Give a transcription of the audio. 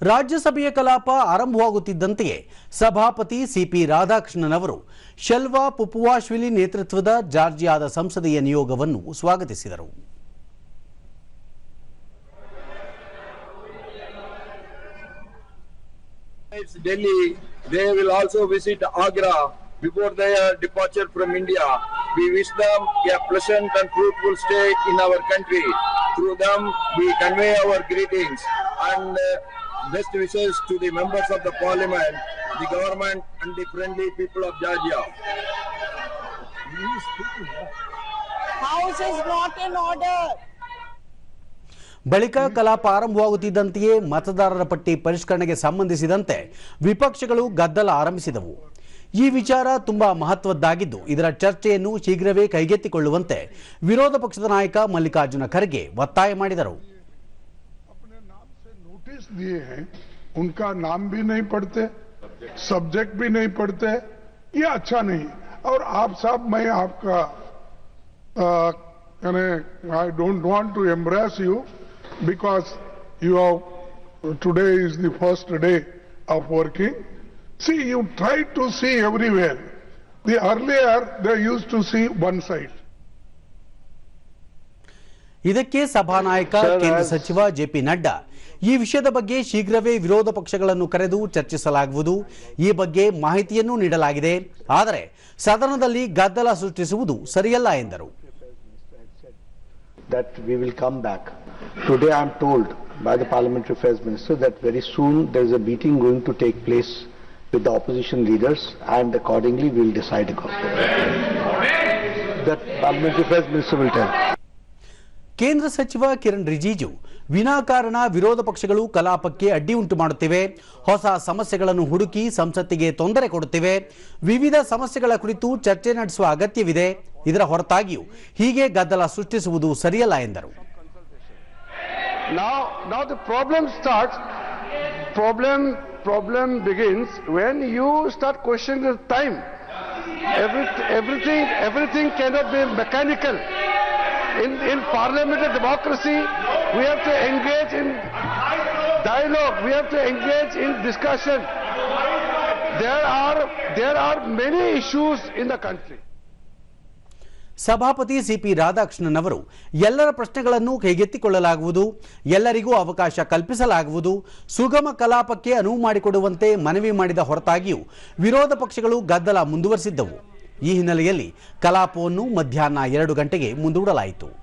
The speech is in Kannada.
ರಾಜ್ಯಸಭೆಯ ಕಲಾಪ ಆರಂಭವಾಗುತ್ತಿದ್ದಂತೆಯೇ ಸಭಾಪತಿ ಸಿಪಿ ರಾಧಾಕೃಷ್ಣನ್ ಅವರು ಶೆಲ್ವಾ ಪುಪುವಾಶ್ವಿಲಿ ನೇತೃತ್ವದ ಜಾರ್ಜಿಯಾದ ಸಂಸದೀಯ ನಿಯೋಗವನ್ನು ಸ್ವಾಗತಿಸಿದರು Delhi, they will also visit Agra before their departure from India. We wish them a pleasant and fruitful stay in our country. Through them, we convey our greetings and uh, best wishes to the members of the parliament, the government and the friendly people of Georgia. House is not in order. ಬಳಿಕ ಕಲಾಪ ಆರಂಭವಾಗುತ್ತಿದ್ದಂತೆಯೇ ಮತದಾರರ ಪಟ್ಟಿ ಪರಿಷ್ಕರಣೆಗೆ ಸಂಬಂಧಿಸಿದಂತೆ ವಿಪಕ್ಷಗಳು ಗದ್ದಲ ಆರಂಭಿಸಿದವು ಈ ವಿಚಾರ ತುಂಬಾ ಮಹತ್ವದ್ದಾಗಿದ್ದು ಇದರ ಚರ್ಚೆಯನ್ನು ಶೀಘ್ರವೇ ಕೈಗೆತ್ತಿಕೊಳ್ಳುವಂತೆ ವಿರೋಧ ಪಕ್ಷದ ನಾಯಕ ಮಲ್ಲಿಕಾರ್ಜುನ ಖರ್ಗೆ ಒತ್ತಾಯ ಮಾಡಿದರು दिए हैं, उनका नाम भी नहीं पढ़ते सब्जेक्ट भी नहीं पढ़ते, ये अच्छा नहीं और आप साहब मैं आपका I don't want to embrace you because you have today is the first day of working see you try to see everywhere the earlier, they used to see one side. ಇದಕ್ಕೆ ಸಭಾನಾಯಕ ಕೇಂದ್ರ ಸಚಿವ ಜೆಪಿ ನಡ್ಡಾ ಈ ವಿಷಯದ ಬಗ್ಗೆ ಶೀಘ್ರವೇ ವಿರೋಧ ಪಕ್ಷಗಳನ್ನು ಕರೆದು ಚರ್ಚಿಸಲಾಗುವುದು ಈ ಬಗ್ಗೆ ಮಾಹಿತಿಯನ್ನು ನೀಡಲಾಗಿದೆ ಆದರೆ ಸದನದಲ್ಲಿ ಗದ್ದಲ ಸೃಷ್ಟಿಸುವುದು ಸರಿಯಲ್ಲ ಎಂದರು that we will come back. Today I am told by the Parliamentary Affairs Minister that very soon there is a meeting going to take place with the opposition leaders and accordingly we will decide accordingly. That Parliamentary Affairs Minister will tell. ಕೇಂದ್ರ ಸಚಿವ ಕಿರಣ್ ರಿಜಿಜು ವಿನಾಕಾರಣ ವಿರೋಧ ಪಕ್ಷಗಳು ಕಲಾಪಕ್ಕೆ ಅಡ್ಡಿ ಉಂಟು ಮಾಡುತ್ತಿವೆ. ಹೊಸ ಸಮಸ್ಯೆಗಳನ್ನು ಹುಡುಕಿ ಸಂಸತ್ತಿಗೆ ತೊಂದರೆ ಕೊಡುತ್ತಿವೆ. ವಿವಿಧ ಸಮಸ್ಯೆಗಳ ಕುರಿತು ಚರ್ಚೆ ನಡೆಸುವ ಅಗತ್ಯವಿದೆ. ಇದರ ಹೊರತಾಗಿಯೂ ಹೀಗೆ ಗದ್ದಲ ಸೃಷ್ಟಿಸುವುದು ಸರಿಯಲ್ಲ ಎಂದರು. Everything, everything cannot be mechanical. In, in parliamentary democracy, we have to engage in dialogue. We have to engage in discussion. There are, there are many issues in the country. ಸಭಾಪತಿ ಸಿಪಿ ರಾಧಾಕೃಷ್ಣನ್ ಅವರು ಎಲ್ಲರ ಪ್ರಶ್ನೆಗಳನ್ನು ಕೈಗೆತ್ತಿಕೊಳ್ಳಲಾಗುವುದು ಎಲ್ಲರಿಗೂ ಅವಕಾಶ ಕಲ್ಪಿಸಲಾಗುವುದು ಸುಗಮ ಕಲಾಪಕ್ಕೆ ಅನುವು ಮಾಡಿಕೊಡುವಂತೆ ಮನವಿ ಮಾಡಿದ ಹೊರತಾಗಿಯೂ ವಿರೋಧ ಪಕ್ಷಗಳು ಗದ್ದಲ ಮುಂದುವರೆಸಿದ್ದವು ಈ ಹಿನ್ನೆಲೆಯಲ್ಲಿ ಕಲಾಪವನ್ನು ಮಧ್ಯಾಹ್ನ ಎರಡು ಗಂಟೆಗೆ ಮುಂದೂಡಲಾಯಿತು.